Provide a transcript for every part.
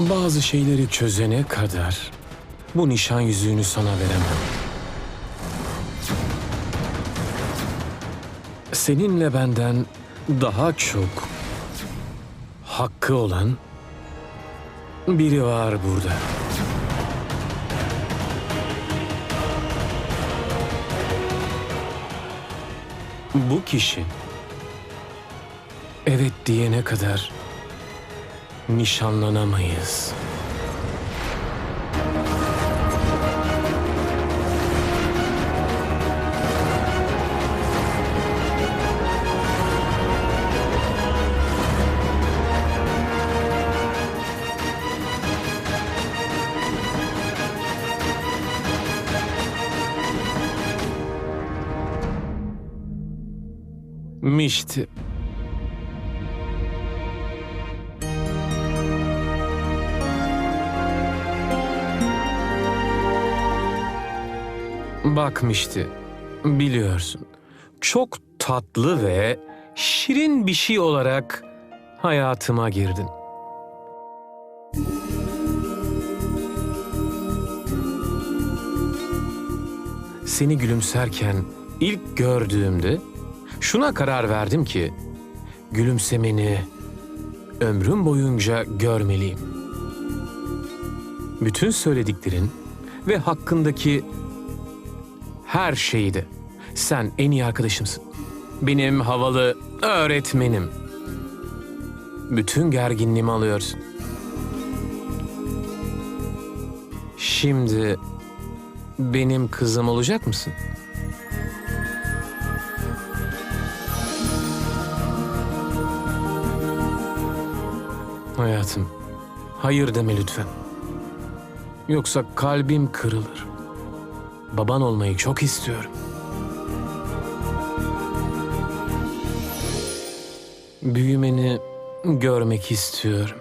Bazı şeyleri çözene kadar bu nişan yüzüğünü sana veremem. Seninle benden daha çok hakkı olan biri var burada. Bu kişi evet diyene kadar nişanlanamayız. Mişti. Bakmıştı. Biliyorsun. Çok tatlı ve şirin bir şey olarak hayatıma girdin. Seni gülümserken ilk gördüğümde şuna karar verdim ki gülümsemeni ömrüm boyunca görmeliyim. Bütün söylediklerin ve hakkındaki her şeydi. Sen en iyi arkadaşımsın. Benim havalı öğretmenim. Bütün gerginliğimi alıyorsun. Şimdi benim kızım olacak mısın? Hayatım, hayır deme lütfen. Yoksa kalbim kırılır. Baban olmayı çok istiyorum. Büyümeni görmek istiyorum.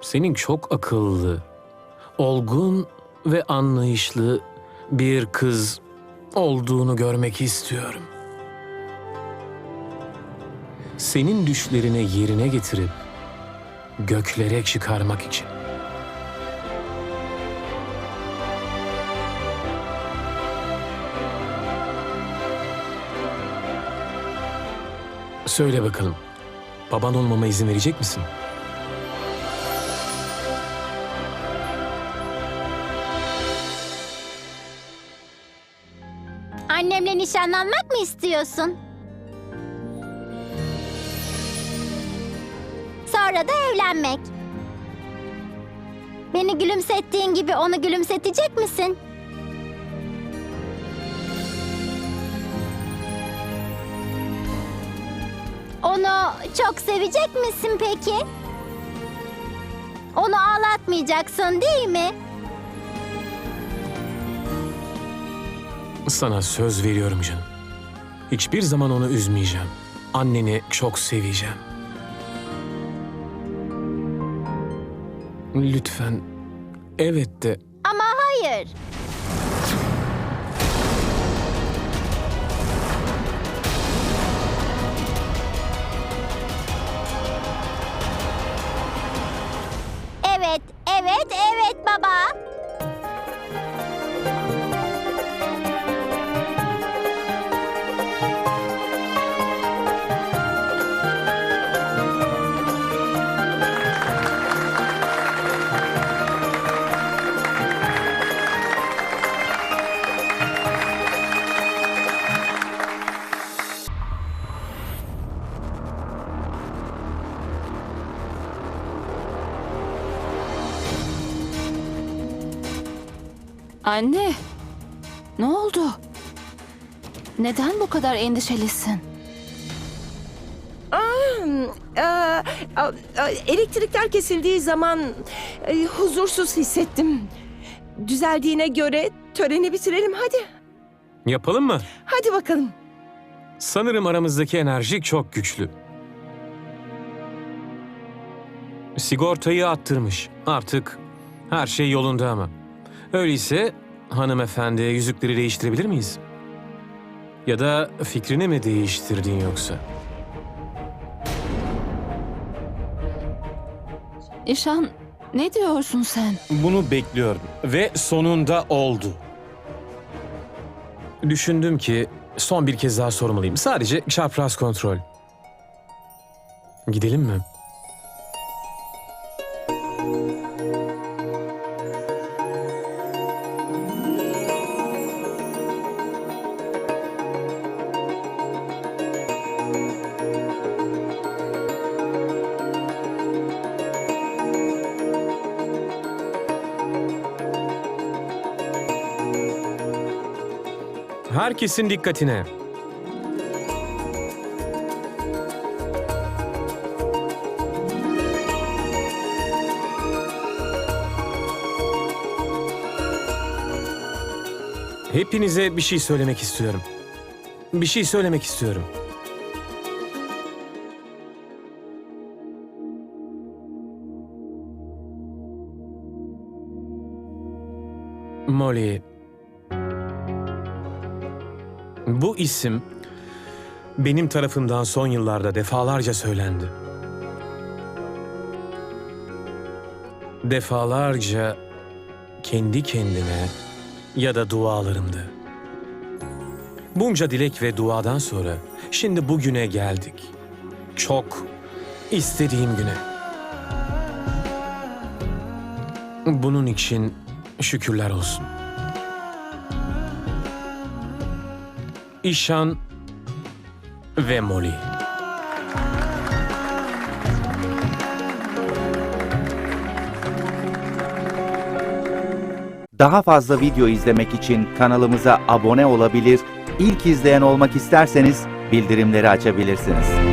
Senin çok akıllı, olgun ve anlayışlı bir kız olduğunu görmek istiyorum. Senin düşlerini yerine getirip göklere çıkarmak için. Söyle bakalım. Baban olmama izin verecek misin? Annemle nişanlanmak mı istiyorsun? Sonra da evlenmek. Beni gülümsettiğin gibi onu gülümsetecek misin? Onu çok sevecek misin peki? Onu ağlatmayacaksın değil mi? Sana söz veriyorum canım. Hiçbir zaman onu üzmeyeceğim. Anneni çok seveceğim. Lütfen evet de Ama hayır. Anne, ne oldu? Neden bu kadar endişelisin? Aa, aa, aa, elektrikler kesildiği zaman e, huzursuz hissettim. Düzeldiğine göre töreni bitirelim hadi. yapalım mı? Hadi bakalım. Sanırım aramızdaki enerji çok güçlü. Sigortayı attırmış. Artık her şey yolunda ama. Öyleyse hanımefendi yüzükleri değiştirebilir miyiz? Ya da fikrini mi değiştirdin yoksa? İşan ne diyorsun sen? Bunu bekliyordum ve sonunda oldu. Düşündüm ki son bir kez daha sormalıyım. Sadece çapraz kontrol. Gidelim mi? Herkesin dikkatine. Hepinize bir şey söylemek istiyorum. Bir şey söylemek istiyorum. Molly, bu isim benim tarafımdan son yıllarda defalarca söylendi. Defalarca kendi kendime ya da dualarımda. Bunca dilek ve duadan sonra şimdi bugüne geldik. Çok istediğim güne. Bunun için şükürler olsun. İşan ve Molly. Daha fazla video izlemek için kanalımıza abone olabilir, ilk izleyen olmak isterseniz bildirimleri açabilirsiniz.